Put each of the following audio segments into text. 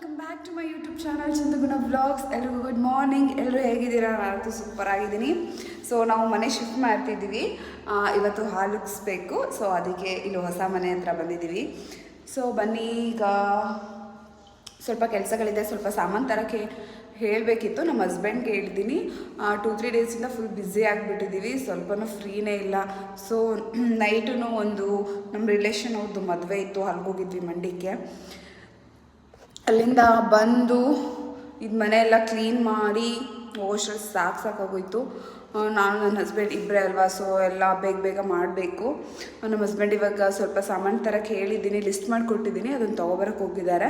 Welcome back to my YouTube channel Chandaguna vlogs ಎಲ್ರಿಗೂ good morning ಎಲ್ಲರೂ ಹೇಗಿದ್ದೀರಾ? ನಾನಂತೂ ಸೂಪರ್ ಆಗಿದ್ದೀನಿ. ಸೊ ನಾವು ಮನೆ ಶಿಫ್ಟ್ ಮಾಡ್ತಿದ್ದೀವಿ. ಇವತ್ತು ಹಾಲುಗಿಸ್ಬೇಕು ಸೊ ಅದಕ್ಕೆ ಇಲ್ಲಿ ಹೊಸ ಮನೆ ಹತ್ರ ಬಂದಿದ್ದೀವಿ. ಸೊ ಬನ್ನಿ ಈಗ ಸ್ವಲ್ಪ ಕೆಲಸಗಳಿದೆ. ಸ್ವಲ್ಪ ಸಾಮಾನು ತರಕ್ಕೆ ಹೇಳಬೇಕಿತ್ತು. ನಮ್ಮ ಹಸ್ಬೆಂಡ್ಗೆ ಹೇಳ್ತೀನಿ ಟೂ ತ್ರೀ ಡೇಸಿಂದ ಫುಲ್ ಬ್ಯುಸಿ ಆಗಿಬಿಟ್ಟಿದ್ದೀವಿ. ಸ್ವಲ್ಪನೂ ಫ್ರೀನೇ ಇಲ್ಲ. ಸೊ ನೈಟೂ ಒಂದು ನಮ್ಮ ರಿಲೇಷನ್ ಅವ್ರದ್ದು ಮದುವೆ ಇತ್ತು. ಅಲ್ಗೋಗಿದ್ವಿ ಮಂಡ್ಯಕ್ಕೆ. ಅಲ್ಲಿಂದ ಬಂದು ಇದು ಮನೆಯೆಲ್ಲ ಕ್ಲೀನ್ ಮಾಡಿ ಹೋಗೋಷ್ಟ್ರಲ್ಲಿ ಸಾಕು ಸಾಕಾಗೋಯ್ತು ನಾನು ನನ್ನ ಹಸ್ಬೆಂಡ್ ಇಬ್ಬರೇ ಅಲ್ವಾ ಸೊ ಎಲ್ಲ ಬೇಗ ಬೇಗ ಮಾಡಬೇಕು. ನಮ್ಮ ಹಸ್ಬೆಂಡ್ ಇವಾಗ ಸ್ವಲ್ಪ ಸಾಮಾನು ತರಕ್ಕೆ ಹೇಳಿದ್ದೀನಿ ಲಿಸ್ಟ್ ಮಾಡಿಕೊಟ್ಟಿದ್ದೀನಿ ಅದನ್ನು ತೊಗೊಬರಕ್ಕೆ ಹೋಗಿದ್ದಾರೆ.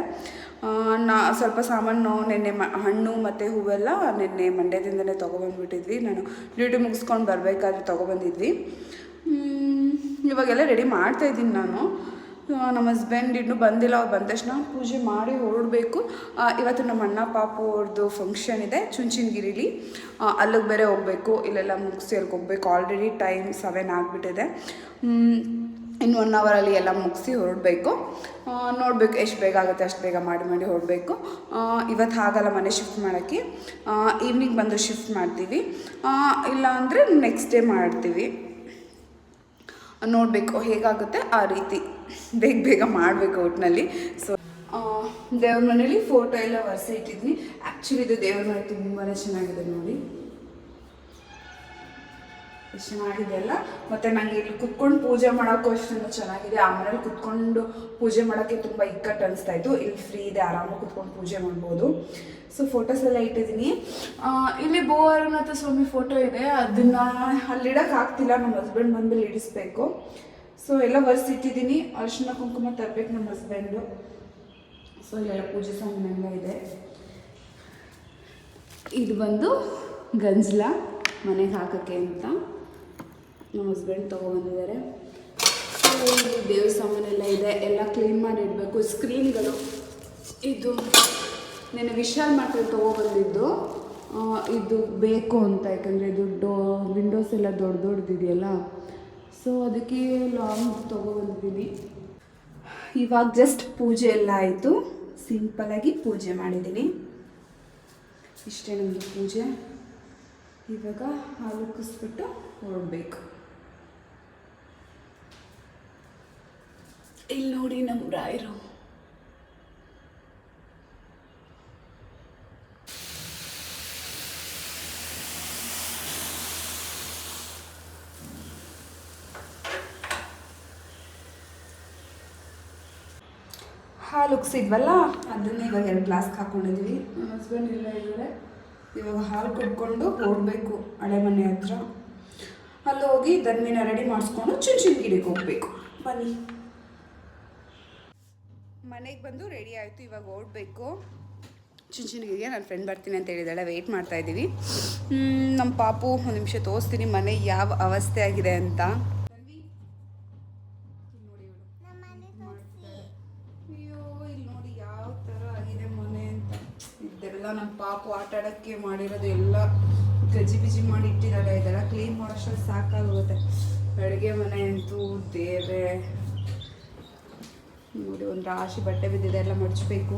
ನಾ, ಸ್ವಲ್ಪ ಸಾಮಾನು ನಿನ್ನೆ ಮ, ಹಣ್ಣು ಮತ್ತು ಹೂವೆಲ್ಲ ನಿನ್ನೆ ಮಂಡ್ಯದಿಂದಲೇ ತೊಗೊಬಂದ್ಬಿಟ್ಟಿದ್ವಿ. ನಾನು ಡ್ಯೂಟಿ ಮುಗಿಸ್ಕೊಂಡು ಬರಬೇಕಾದ್ರೆ ತೊಗೊಬಂದಿದ್ವಿ. ಇವಾಗೆಲ್ಲ ರೆಡಿ ಮಾಡ್ತಾಯಿದ್ದೀನಿ ನಾನು. ನಮ್ಮ ಹಸ್ಬೆಂಡ್ ಇನ್ನೂ ಬಂದಿಲ್ಲ, ಅವ್ರು ಬಂದ ತಕ್ಷಣ ಪೂಜೆ ಮಾಡಿ ಹೊರಡಬೇಕು. ಇವತ್ತು ನಮ್ಮ ಅಣ್ಣ ಪಾಪು ಅವ್ರದ್ದು ಫಂಕ್ಷನ್ ಇದೆ, ಚುಂಚನಗಿರಿಲಿ. ಅಲ್ಲಿಗೆ ಬೇರೆ ಹೋಗಬೇಕು, ಇಲ್ಲೆಲ್ಲ ಮುಗಿಸಿ ಅಲ್ಲಿಗೆ ಹೋಗ್ಬೇಕು ಆಲ್ರೆಡಿ ಟೈಮ್ ಸೆವೆನ್ ಆಗಿಬಿಟ್ಟಿದೆ ಇನ್ನು ಒನ್ ಅವರಲ್ಲಿ ಎಲ್ಲ ಮುಗಿಸಿ ಹೊರಡಬೇಕು. ನೋಡಬೇಕು ಎಷ್ಟು ಬೇಗ ಆಗುತ್ತೆ, ಅಷ್ಟು ಬೇಗ ಮಾಡಿ ಮಾಡಿ ಹೊರಡಬೇಕು. ಇವತ್ತು ಆಗಲ್ಲ ಮನೆ ಶಿಫ್ಟ್ ಮಾಡೋಕ್ಕೆ. ಈವ್ನಿಂಗ್ ಬಂದು ಶಿಫ್ಟ್ ಮಾಡ್ತೀವಿ. ಇಲ್ಲ ಅಂದರೆ ನೆಕ್ಸ್ಟ್ ಡೇ ಮಾಡ್ತೀವಿ. ನೋಡಬೇಕು, ಹೇಗಾಗುತ್ತೆ ಆ ರೀತಿ. ಬೇಗ ಬೇಗ ಮಾಡಬೇಕು ಒಟ್ಟಿನಲ್ಲಿ ಸೊ ದೇವ್ರ ಮನೇಲಿ ಫೋಟೋ ಎಲ್ಲ ಒರೆಸಿ ಇಟ್ಟಿದ್ವಿ. ಆ್ಯಕ್ಚುಲಿ ಇದು ದೇವ್ರ ಮನೆ ತುಂಬಾ ಚೆನ್ನಾಗಿದೆ ನೋಡಿ. ಚೆನ್ನಾಗಿದೆ ಅಲ್ಲ? ಮತ್ತು ನನಗೆ ಇಲ್ಲಿ ಕುತ್ಕೊಂಡು ಪೂಜೆ ಮಾಡೋಕ್ಕೂ ಅಷ್ಟೊಂದು ಚೆನ್ನಾಗಿದೆ. ಆ ಮನೇಲಿ ಕುತ್ಕೊಂಡು ಪೂಜೆ ಮಾಡೋಕ್ಕೆ ತುಂಬ ಇಕ್ಕಟ್ಟು ಅನಿಸ್ತಾ ಇತ್ತು. ಇಲ್ಲಿ ಫ್ರೀ ಇದೆ, ಆರಾಮಾಗಿ ಕುತ್ಕೊಂಡು ಪೂಜೆ ಮಾಡ್ಬೋದು. ಸೊ ಫೋಟೋಸ್ ಎಲ್ಲ ಇಟ್ಟಿದ್ದೀನಿ. ಇಲ್ಲಿ ಬೋವರನಾಥ ಸ್ವಾಮಿ ಫೋಟೋ ಇದೆ. ಅದನ್ನು ಅಲ್ಲಿಡೋಕ್ಕಾಗ್ತಿಲ್ಲ ನಮ್ಮ ಹಸ್ಬೆಂಡ್ ಬಂದ್ಮೇಲೆ ಇಡಿಸ್ಬೇಕು. ಸೊ ಎಲ್ಲ ಒರೆಸಿಟ್ಟಿದ್ದೀನಿ ಅರಿಶಿನ ಕುಂಕುಮ ತರಬೇಕು ನಮ್ಮ ಹಸ್ಬೆಂಡು ಸೊ ಇಲ್ಲೆಲ್ಲ ಪೂಜೆ ಸಾಮಾನೆಲ್ಲ ಇದೆ. ಇದು ಬಂದು ಗಂಜಲ ಮನೆಗೆ ಹಾಕೋಕ್ಕೆ ಅಂತ ನಮ್ಮ ಹಸ್ಬೆಂಡ್ ತೊಗೊಬಂದಿದ್ದಾರೆ ದೇವ್ರ ಸಾಮಾನೆಲ್ಲ ಇದೆ. ಎಲ್ಲ ಕ್ಲೀನ್ ಮಾಡಿ ಇಡಬೇಕು ಸ್ಕ್ರೀನ್ಗಳು ಇದು ನೆನೆ ವಿಶಾಲ್ ಮಾತ್ರ ತೊಗೊಬಂದಿದ್ದು ಇದು ಬೇಕು ಅಂತ. ಯಾಕಂದರೆ ಇದು ಡೋ ವಿಂಡೋಸ್ ಎಲ್ಲ ದೊಡ್ಡ ದೊಡ್ಡದಿದೆಯಲ್ಲ ಸೊ ಅದಕ್ಕೆ ಲಾಂಗ್ ತೊಗೊಬಂದಿದ್ದೀನಿ ಇವಾಗ ಜಸ್ಟ್ ಪೂಜೆ ಎಲ್ಲ ಆಯಿತು. ಸಿಂಪಲಾಗಿ ಪೂಜೆ ಮಾಡಿದ್ದೀನಿ. ಇಷ್ಟೇ ನಮ್ಮದು ಪೂಜೆ. ಇವಾಗ ಹಾಲು ಕುಸ್ಬಿಟ್ಟು ಹೊರಡ್ಬೇಕು. ಇಲ್ಲಿ ನೋಡಿ ನಮ್ಮ ರಾಯರು. ಹಾಲು ಉಗ್ಸಿದ್ವಲ್ಲ ಅದನ್ನೇ ಇವಾಗ ಎರಡು ಗ್ಲಾಸ್ಗೆ ಹಾಕ್ಕೊಂಡಿದ್ವಿ ನಮ್ಮ ಹಸ್ಬೆಂಡ್ ಇಲ್ಲ ಇದ್ದಾರೆ ಇವಾಗ ಹಾಲು ಕುಡ್ಕೊಂಡು ಓಡಬೇಕು ಹಳೆ ಮನೆ ಹತ್ರ. ಅಲ್ಲಿ ಹೋಗಿ ಧನ್ವಿನ ರೆಡಿ ಮಾಡಿಸ್ಕೊಂಡು ಚುಂಚನಗಿರಿಗೆ ಹೋಗಬೇಕು. ಬನ್ನಿ. ಮನೆಗೆ ಬಂದು ರೆಡಿ ಆಯಿತು ಇವಾಗ ಓಡಬೇಕು. ಚುಂಚನಗಿರಿಗೆ ನನ್ನ ಫ್ರೆಂಡ್ ಬರ್ತೀನಿ ಅಂತ ಹೇಳಿದಾಳೆ ವೆಯ್ಟ್ ಮಾಡ್ತಾಯಿದ್ದೀವಿ ನಮ್ಮ ಪಾಪು ಒಂದು ನಿಮಿಷ ತೋರಿಸ್ತೀನಿ. ಮನೆ ಯಾವ ಅವಸ್ಥೆ ಆಗಿದೆ ಅಂತ ಅಯ್ಯೋ ಇಲ್ಲಿ ನೋಡಿ ಯಾವ ಥರ ಆಗಿದೆ ಮನೆ ಅಂತ ಇದೆಲ್ಲ ನಮ್ಮ ಪಾಪು ಆಟ ಆಡೋಕ್ಕೆ ಮಾಡಿರೋದು ಎಲ್ಲ ಗಜ್ಜಿ ಬಿಜಿ ಮಾಡಿ ಇಟ್ಟಿದ್ದಾಳೆ ಇದೆಲ್ಲ ಕ್ಲೀನ್ ಮಾಡೋಷ್ಟರಲ್ಲಿ ಸಾಕಾಗುತ್ತೆ ಅಡುಗೆ ಮನೆ ಅಂತೂ ದೇವೆ ನೋಡಿ, ಒಂದು ರಾಶಿ ಬಟ್ಟೆ ಬಿದ್ದಿದೆ, ಎಲ್ಲ ಮಡಚಬೇಕು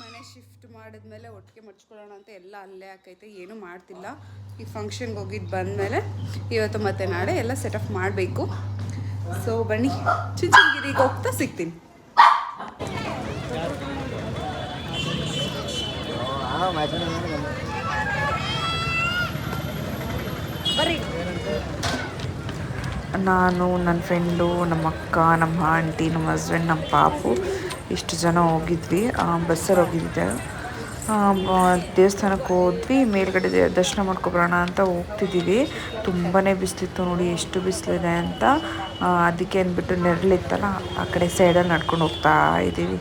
ಮನೆ ಶಿಫ್ಟ್ ಮಾಡಿದ್ಮೇಲೆ ಒಟ್ಟಿಗೆ ಮಡ್ಚ್ಕೊಳ್ಳೋಣ ಅಂತ ಎಲ್ಲ ಅಲ್ಲೇ ಹಾಕೈತೆ ಏನೂ ಮಾಡ್ತಿಲ್ಲ. ಈ ಫಂಕ್ಷನ್ಗೆ ಹೋಗಿದ್ದು ಬಂದಮೇಲೆ ಇವತ್ತು ಮತ್ತೆ ನಾಳೆ ಎಲ್ಲ ಸೆಟಪ್ ಮಾಡಬೇಕು. ಸೊ ಬನ್ನಿ. ಚಿಂಚನಗಿರಿಗೆ ಹೋಗ್ತಾ ಸಿಗ್ತೀನಿ. ನಾನು ನನ್ನ ಫ್ರೆಂಡು ನಮ್ಮ ಅಕ್ಕ ನಮ್ಮ ಆಂಟಿ ನಮ್ಮ ಹಸ್ಬೆಂಡ್ ನಮ್ಮ ಪಾಪು ಇಷ್ಟು ಜನ ಹೋಗಿದ್ವಿ. ಬಸ್ಸಲ್ಲಿ ಹೋಗಿದ್ದೆ. ದೇವಸ್ಥಾನಕ್ಕೆ ಹೋದ್ವಿ. ಮೇಲ್ಗಡೆ ದರ್ಶನ ಮಾಡ್ಕೊಬರೋಣ ಅಂತ ಹೋಗ್ತಿದ್ದೀವಿ. ತುಂಬಾ ಬಿಸಿಲಿತ್ತು ನೋಡಿ ಎಷ್ಟು ಬಿಸಿಲಿದೆ ಅಂತ. ಅದಕ್ಕೆ ಅಂದ್ಬಿಟ್ಟು ನೆರಳಿತ್ತಲ್ಲ ಆ ಕಡೆ ಸೈಡಲ್ಲಿ ನಡ್ಕೊಂಡು ಹೋಗ್ತಾ ಇದ್ದೀವಿ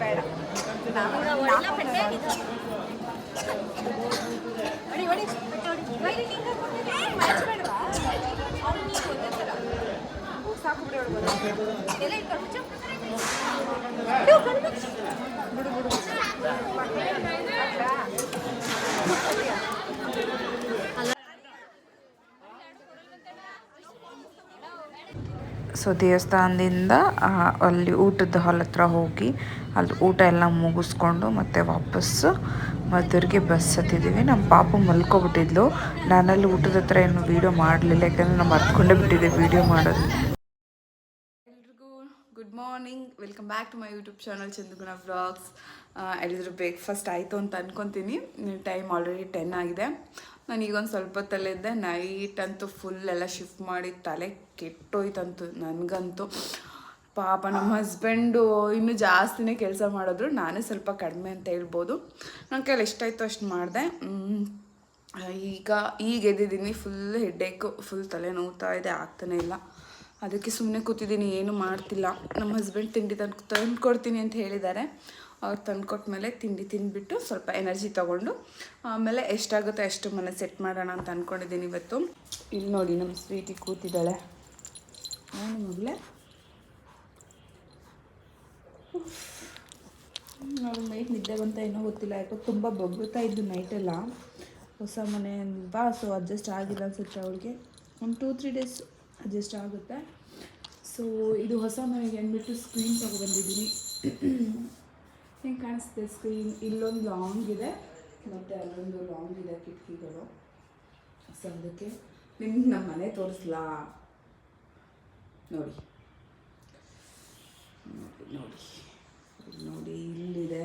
ಬೇಡ ಹೊಡಿ ಹೊಡಿ ಸಾಕು ಬಿಡಿ ಒಳಗೆ ಸೊ ದೇವಸ್ಥಾನದಿಂದ ಅಲ್ಲಿ ಊಟದ ಹಾಲ್ ಹತ್ರ ಹೋಗಿ ಅಲ್ಲಿ ಊಟ ಎಲ್ಲ ಮುಗಿಸ್ಕೊಂಡು ಮತ್ತೆ ವಾಪಸ್ಸು ಮದ್ದೂರಿಗೆ ಬಸ್ ಹತ್ತಿದ್ದೀವಿ ನಮ್ಮ ಪಾಪ ಮಲ್ಕೊಬಿಟ್ಟಿದ್ಲು. ನಾನಲ್ಲಿ ಊಟದ ಹತ್ರ ಏನು ವೀಡಿಯೋ ಮಾಡಲಿಲ್ಲ. ಯಾಕಂದರೆ ನಾವು ಮರ್ತ್ಕೊಂಡೇ ಬಿಟ್ಟಿದ್ದೆ ವೀಡಿಯೋ ಮಾಡೋದು. ಎಲ್ರಿಗೂ good morning welcome back to my YouTube channel Chandraguna vlogs ಎಲ್ಲಿದ್ರು ಬ್ರೇಕ್ಫಾಸ್ಟ್ ಆಯಿತು ಅಂತ ಅನ್ಕೊತೀನಿ. ಟೈಮ್ ಆಲ್ರೆಡಿ ಟೆನ್ ಆಗಿದೆ. ನಾನು ಈಗೊಂದು ಸ್ವಲ್ಪ ಹೊತ್ತಲ್ಲಿದ್ದೆ ನೈಟ್ ಅಂತೂ ಫುಲ್ ಎಲ್ಲ ಶಿಫ್ಟ್ ಮಾಡಿ ತಲೆ ಕೆಟ್ಟೋಯ್ತಂತು ನನಗಂತೂ. ಪಾಪ ನಮ್ಮ ಹಸ್ಬೆಂಡು ಇನ್ನೂ ಜಾಸ್ತಿನೇ ಕೆಲಸ ಮಾಡಿದ್ರು. ನಾನೇ ಸ್ವಲ್ಪ ಕಡಿಮೆ ಅಂತ ಹೇಳ್ಬೋದು. ನನ್ನ ಕೈಲಿ ಎಷ್ಟಾಯಿತು ಅಷ್ಟು ಮಾಡಿದೆ. ಈಗ ಈಗ ಎದ್ದಿದ್ದೀನಿ. ಫುಲ್ ಹೆಡ್ಡೇಕು ಫುಲ್ ತಲೆ ನೋವ್ತಾ ಇದೆ, ಆಗ್ತಾನೆ ಇಲ್ಲ. ಅದಕ್ಕೆ ಸುಮ್ಮನೆ ಕೂತಿದ್ದೀನಿ, ಏನು ಮಾಡ್ತಿಲ್ಲ. ನಮ್ಮ ಹಸ್ಬೆಂಡ್ ತಿಂಡಿ ತಂದು ತಂದು ಕೊಡ್ತೀನಿ ಅಂತ ಹೇಳಿದ್ದಾರೆ. ಅವ್ರು ತಂದು ಮೇಲೆ ತಿಂಡಿ ತಿಂದ್ಬಿಟ್ಟು ಸ್ವಲ್ಪ ಎನರ್ಜಿ ತೊಗೊಂಡು, ಆಮೇಲೆ ಎಷ್ಟಾಗುತ್ತೋ ಅಷ್ಟು ಮನೆ ಸೆಟ್ ಮಾಡೋಣ ಅಂತ ಅಂದ್ಕೊಂಡಿದ್ದೀನಿ ಇವತ್ತು. ಇಲ್ಲಿ ನೋಡಿ ನಮ್ಮ ಸ್ವೀಟಿಗೆ ಕೂತಿದ್ದಾಳೆ. ಮೊದಲೇ ನೋಡಿ ನೈಟ್ ನಿದ್ದೆ ಬಂತ ಏನೋ ಗೊತ್ತಿಲ್ಲ. ಯಾಕೋ ತುಂಬ ಬಗ್ಗುತ್ತಾ ಇದ್ದು ನೈಟೆಲ್ಲ ಹೊಸ ಮನೆ ಬಾ ಸೊ ಅಡ್ಜಸ್ಟ್ ಆಗಿಲ್ಲ ಅನ್ಸುತ್ತೆ ಅವಳಿಗೆ. ಒಂದು ಟೂ ತ್ರೀ ಡೇಸ್ ಅಡ್ಜಸ್ಟ್ ಆಗುತ್ತೆ. ಸೊ ಇದು ಹೊಸ ಮನೆಗೆ ಅಂದ್ಬಿಟ್ಟು ಸ್ಕ್ರೀನ್ ತೊಗೊಬಂದಿದ್ದೀನಿ. ಹೆಂಗೆ ಕಾಣಿಸ್ತೆ ಸ್ಕ್ರೀನ್ ಇಲ್ಲೊಂದು ಲಾಂಗ್ ಇದೆ. ಮತ್ತು ಅಲ್ಲೊಂದು ಲಾಂಗ್ ಇದೆ ಕಿಟಕಿಗಳು. ಸೊ ಅದಕ್ಕೆ ನಿಮ್ಗೆ ನಮ್ಮ ಮನೆ ತೋರಿಸ್ಲಾ? ನೋಡಿ ನೋಡಿ. ನೋಡಿ, ಇಲ್ಲಿದೆ.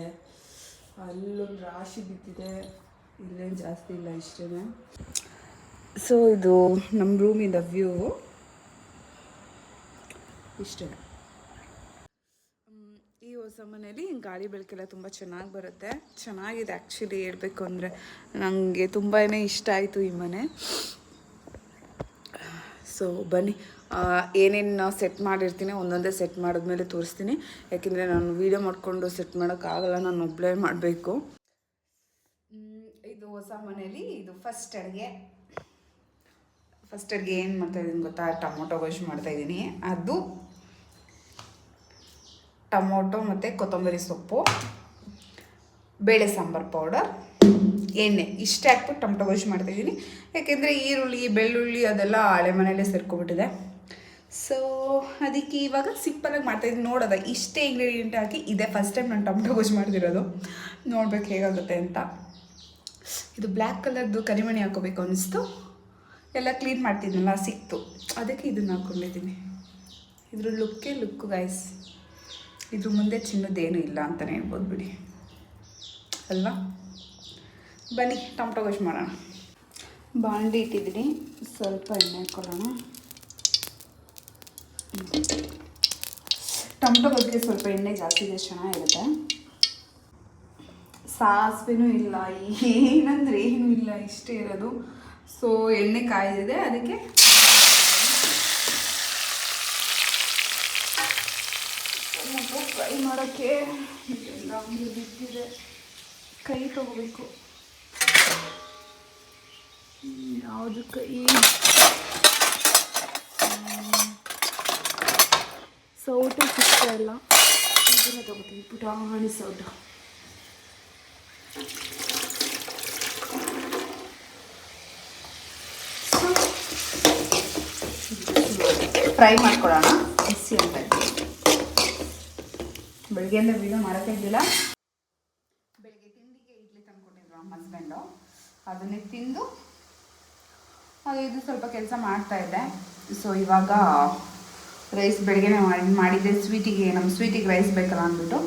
ಅಲ್ಲೊಂದು ರಾಶಿ ಬಿದ್ದಿದೆ. ಇಲ್ಲೇನು ಜಾಸ್ತಿ ಇಲ್ಲ ಇಷ್ಟೇ ಸೊ ಇದು ನಮ್ಮ ರೂಮಿಂದ ವ್ಯೂ ಇಷ್ಟೇ ಈ ಹೊಸ ಮನೇಲಿ ಗಾಳಿ ಬೆಳಕೆಲ್ಲ ತುಂಬ ಚೆನ್ನಾಗಿ ಬರುತ್ತೆ. ಚೆನ್ನಾಗಿದೆ ಆ್ಯಕ್ಚುಲಿ ಹೇಳಬೇಕು ಅಂದರೆ. ನನಗೆ ತುಂಬಾ ಇಷ್ಟ ಆಯಿತು ಈ ಮನೆ. ಸೊ ಬನ್ನಿ. ಏನೇನು ಸೆಟ್ ಮಾಡಿರ್ತೀನಿ ಒಂದೊಂದೇ ಸೆಟ್ ಮಾಡಿದ್ಮೇಲೆ ತೋರಿಸ್ತೀನಿ. ಯಾಕೆಂದರೆ ನಾನು ವೀಡಿಯೋ ಮಾಡಿಕೊಂಡು ಸೆಟ್ ಮಾಡೋಕ್ಕಾಗಲ್ಲ, ನಾನು ಒಬ್ಬಳೇ ಮಾಡಬೇಕು. ಇದು ಹೊಸ ಮನೇಲಿ ಇದು ಫಸ್ಟ್ ಅಡುಗೆ. ಫಸ್ಟ್ ಅಡುಗೆ ಏನು ಮಾಡ್ತಾಯಿದ್ದೀನಿ ಗೊತ್ತಾ? ಟೊಮೊಟೊ ಗೊಜ್ಜು ಮಾಡ್ತಾಯಿದ್ದೀನಿ ಅದು ಟೊಮೊಟೊ ಮತ್ತು ಕೊತ್ತಂಬರಿ ಸೊಪ್ಪು, ಬೇಳೆ ಸಾಂಬಾರು ಪೌಡರ್ ಎಣ್ಣೆ ಇಷ್ಟು ಹಾಕ್ಬಿಟ್ಟು ಟೊಮೊಟೊ ಗೊಜ್ಜು ಮಾಡ್ತಾಯಿದ್ದೀನಿ ಯಾಕೆಂದರೆ ಈರುಳ್ಳಿ, ಬೆಳ್ಳುಳ್ಳಿ ಅದೆಲ್ಲ ಹಳೆ ಮನೆಯಲ್ಲೇ ಸೇರ್ಕೊಬಿಟ್ಟಿದೆ ಸೊ ಅದಕ್ಕೆ ಇವಾಗ ಸಿಂಪಲಾಗಿ ಮಾಡ್ತಾಯಿದ್ದೀನಿ ನೋಡೋದ, ಇಷ್ಟೇ ಇಂಗ್ರೀಡಿಯೆಂಟ್ ಹಾಕಿ ಇದೇ ಫಸ್ಟ್ ಟೈಮ್ ನಾನು ಟೊಮೊಟೊ ಗೊಜ್ಜು ಮಾಡ್ತಿರೋದು. ನೋಡ್ಬೇಕು ಹೇಗಾಗುತ್ತೆ ಅಂತ. ಇದು ಬ್ಲ್ಯಾಕ್ ಕಲರ್ದು ಕರಿಮಣಿ ಹಾಕೋಬೇಕು ಅನ್ನಿಸ್ತು ಎಲ್ಲ ಕ್ಲೀನ್ ಮಾಡ್ತಿದ್ನಲ್ಲ, ಸಿಕ್ತು. ಅದಕ್ಕೆ ಇದನ್ನು ಹಾಕ್ಕೊಂಡಿದ್ದೀನಿ ಇದ್ರ ಲುಕ್ಕೇ ಲುಕ್ಕು ಗೈಸ್ ಇದ್ರ ಮುಂದೆ ಚಿನ್ನದೇನು ಇಲ್ಲ ಅಂತಲೇ ಹೇಳ್ಬೋದು ಬಿಡಿ. ಅಲ್ವಾ? ಬನ್ನಿ, ಟೊಮೊಟೊ ಗೊಜ್ಜು ಮಾಡೋಣ. ಬಾಂಡಿ ಇಟ್ಟಿದ್ದೀನಿ ಸ್ವಲ್ಪ ಎಣ್ಣೆ ಹಾಕ್ಕೊಳ್ಳೋಣ ಟೊಮೊಟೊ ಗೊಜ್ಜಿಗೆ ಸ್ವಲ್ಪ ಎಣ್ಣೆ ಜಾಸ್ತಿ ಇದೆ ಚೆನ್ನಾಗಿರುತ್ತೆ. ಸಾಸಿವೆನೂ ಇಲ್ಲ, ಏನಂದ್ರೆ ಏನೂ ಇಲ್ಲ, ಇಷ್ಟೇ ಇರೋದು. ಸೊ ಎಣ್ಣೆ ಕಾಯ್ದಿದೆ, ಅದಕ್ಕೆ ಫ್ರೈ ಮಾಡೋಕ್ಕೆ. ಬಿದ್ದಿದೆ. ಕೈ ತಗೋಬೇಕು. ಯಾವುದು ಕೈ ಸೌಟು ಸಿಗ್ತಾ ಇಲ್ಲ. ಇದನ್ನ ತಗೋತೀನಿ ಪುಟಾಣಿ ಸೌಟು. ಫ್ರೈ ಮಾಡ್ಕೊಳ್ಳೋಣ ಬಿಸಿ ಅಂತ. ಬೆಳಗ್ಗೆಯಿಂದ ವೀಡಿಯೋ ಮಾಡೋಕ್ಕೆ ಇದ್ದಿಲ್ಲ ಬೆಳಿಗ್ಗೆ ತಿಂಡಿಗೆ ಇಡ್ಲಿ ತಂದ್ಕೊಟ್ಟಿದ್ರು ನಮ್ಮ ಹಸ್ಬೆಂಡು ಅದನ್ನೇ ತಿಂದು ಇದು ಸ್ವಲ್ಪ ಕೆಲಸ ಮಾಡ್ತಾ ಇದೆ ಸೊ ಇವಾಗ ರೈಸ್ ಬೆಳಗ್ಗೆನೆ ಮಾಡಿ, ಮಾಡಿದ್ದೆ. ಸ್ವೀಟಿಗೆ ನಮ್ಮ ಸ್ವೀಟಿಗೆ ರೈಸ್ ಬೇಕಲ್ಲ ಅಂದ್ಬಿಟ್ಟು.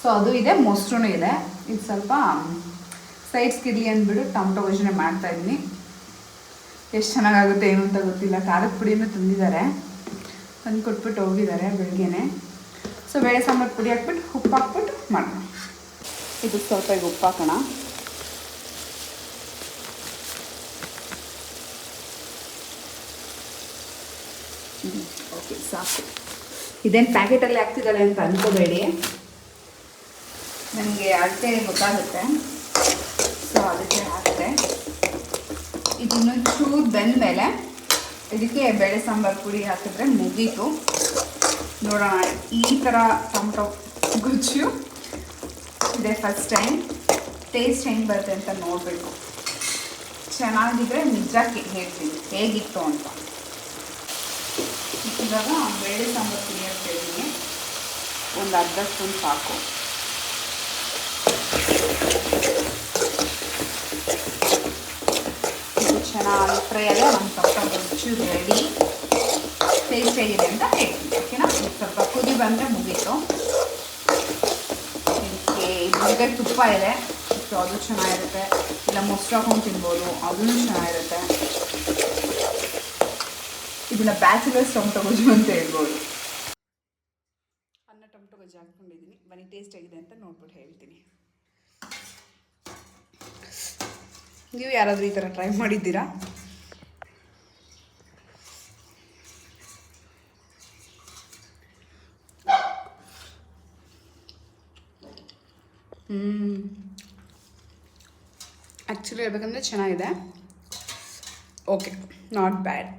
ಸೊ ಅದು ಇದೆ ಮೊಸರು ಇದೆ. ಇದು ಸ್ವಲ್ಪ ಸೈಡ್ಸ್ಗೆ ಇರಲಿ ಅಂದ್ಬಿಟ್ಟು ಟೊಮೊಟೊ ಗೊಜ್ಜನೆ ಮಾಡ್ತಾ ಇದ್ದೀನಿ. ಎಷ್ಟು ಚೆನ್ನಾಗಾಗುತ್ತೆ ಏನು ಅಂತ ಗೊತ್ತಿಲ್ಲ. ಖಾರದ ಪುಡಿನೂ ತಂದಿದ್ದಾರೆ. ತಂದು ಕೊಟ್ಬಿಟ್ಟು ಹೋಗಿದ್ದಾರೆ ಬೆಳಗ್ಗೆನೆ ಸೊ ಬೇಳೆ ಸಾಂಬಾರು ಪುಡಿ ಹಾಕ್ಬಿಟ್ಟು, ಉಪ್ಪು ಹಾಕ್ಬಿಟ್ಟು ಮಾಡೋಣ ಇದು ಸ್ವಲ್ಪ ಈಗ ಉಪ್ಪು ಹಾಕೋಣ ಓಕೆ ಸಾಕು. ಇದೇನು ಪ್ಯಾಕೆಟಲ್ಲಿ ಹಾಕ್ತಿದ್ದಾಳೆ ಅಂತ ಅಂದ್ಕೋಬೇಡಿ ನನಗೆ ಅಳತೆ ಗೊತ್ತಾಗುತ್ತೆ ಸೊ ಅದಕ್ಕೆ ಹಾಕಿದೆ ಇದು ಇನ್ನೊಂದು ಬೆಂದಮೇಲೆ ಇದಕ್ಕೆ ಬೇಳೆ ಸಾಂಬಾರು ಪುಡಿ ಹಾಕಿದ್ರೆ ಮುಗೀತು. ನೋಡೋಣ, ಈ ಥರ ಟೊಮೊಟೊ ಗುಜ್ಜು ಇದೆ ಫಸ್ಟ್ ಟೈಮ್ ಟೇಸ್ಟ್ ಹೆಂಗೆ ಬರುತ್ತೆ ಅಂತ ನೋಡಬೇಕು. ಚೆನ್ನಾಗಿದ್ರೆ ನಿಜಕ್ಕೆ ಹೇಳ್ತೀನಿ, ಹೇಗಿತ್ತು ಅಂತ. ಇವಾಗ ಬೇಳೆ ಸಾಂಬಾರು ಪುಡಿ ಹಾಕ್ತಾ ಇದ್ದೀನಿ ಒಂದು ಅರ್ಧ ಸ್ಪೂನ್ ಸಾಕು ಇದು ಚೆನ್ನಾಗಿ ಫ್ರೈ ಅಲ್ಲೇ ಒಂದು ಸ್ವಲ್ಪ ಗೊಜ್ಜು ರೆಡಿ ಟೇಸ್ಟ್ ಹೇಗಿದೆ ಅಂತ ಹೇಳ್ತೀನಿ ಓಕೆನಾ ಇದು ಸ್ವಲ್ಪ ಕುದಿ ಬಂದರೆ ಮುಗೀತು ಇದಕ್ಕೆ ಇದ್ರ ತುಪ್ಪ ಇದೆ ಸೊ ಅದು ಚೆನ್ನಾಗಿರುತ್ತೆ ಇಲ್ಲ ಮೊಸರು ಹಾಕೊಂಡು ತಿನ್ಬೋದು ಅದೂ ಚೆನ್ನಾಗಿರುತ್ತೆ ಇದನ್ನ ಬ್ಯಾಚುಲರ್ಸ್ ಟೊಮಟೊ ಗೊಜ್ಜು ಅಂತ ಹೇಳ್ಬೋದು. ಅನ್ನ ಟೊಮೆಟೊ ಗೊಜ್ಜು ಹಾಕ್ಕೊಂಡಿದ್ದೀನಿ ಬನ್ನಿ ಟೇಸ್ಟ್ ಆಗಿದೆ ಅಂತ ನೋಡ್ಬಿಟ್ಟು ಹೇಳ್ತೀನಿ. ನೀವು ಯಾರಾದರೂ ಈ ಥರ ಟ್ರೈ ಮಾಡಿದ್ದೀರಾ? ಆ್ಯಕ್ಚುಲಿ ಹೇಳ್ಬೇಕಂದ್ರೆ ಚೆನ್ನಾಗಿದೆ. Okay not bad